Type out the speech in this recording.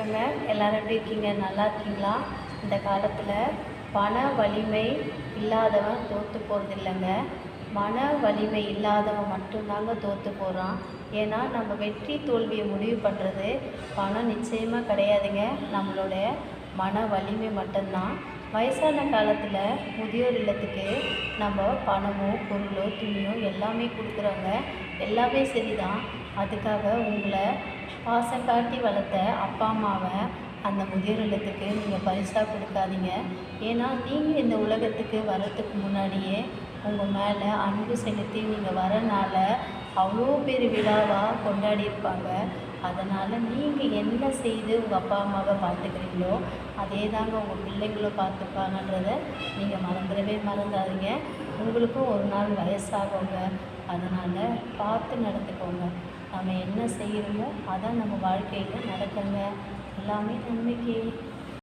வணக்கங்க. எல்லாரும் எப்படி இருக்கீங்க? நல்லா இருக்கீங்களா? இந்த காலத்தில் பண வலிமை இல்லாதவன் தோற்று போகிறது இல்லைங்க. மன வலிமை இல்லாதவன் மட்டும்தாங்க தோற்று போகிறான் ஏன்னா நம்ம வெற்றி தோல்வியை முடிவு பண்ணுறது பணம் நிச்சயமாக கிடையாதுங்க. நம்மளோட மன வலிமை மட்டும்தான். வயசான காலத்தில் முதியோர் இல்லத்துக்கு நம்ம பணமோ பொருளோ துணியோ எல்லாமே கொடுக்குறோங்க. எல்லாமே சரிதான். அதுக்காக உங்களை பாசம் காட்டி வளர்த்த அப்பா அம்மாவை அந்த முதியோர் இல்லத்துக்கு நீங்கள் பரிசாக கொடுக்காதீங்க. ஏன்னா நீங்கள் இந்த உலகத்துக்கு வர்றதுக்கு முன்னாடியே உங்கள் மேலே அன்பு செலுத்தி நீங்கள் வரனால அவ்வளோ பேர் விழாவாக கொண்டாடி இருப்பாங்க. அதனால் நீங்கள் என்ன செய்து உங்கள் அப்பா அம்மாவை பார்த்துக்கிறீங்களோ அதே தாங்க உங்கள் பிள்ளைங்களும் பார்த்துப்பாங்கன்றத நீங்கள் மறந்துடவே மறந்துடாதீங்க உங்களுக்கும் ஒரு நாள் வயசாகுங்க. அதனால் பார்த்து நடந்துக்கோங்க. நம்ம என்ன செய்கிறோமோ அதான் நம்ம வாழ்க்கையில் நடக்குங்க. எல்லாமே நன்மைக்கு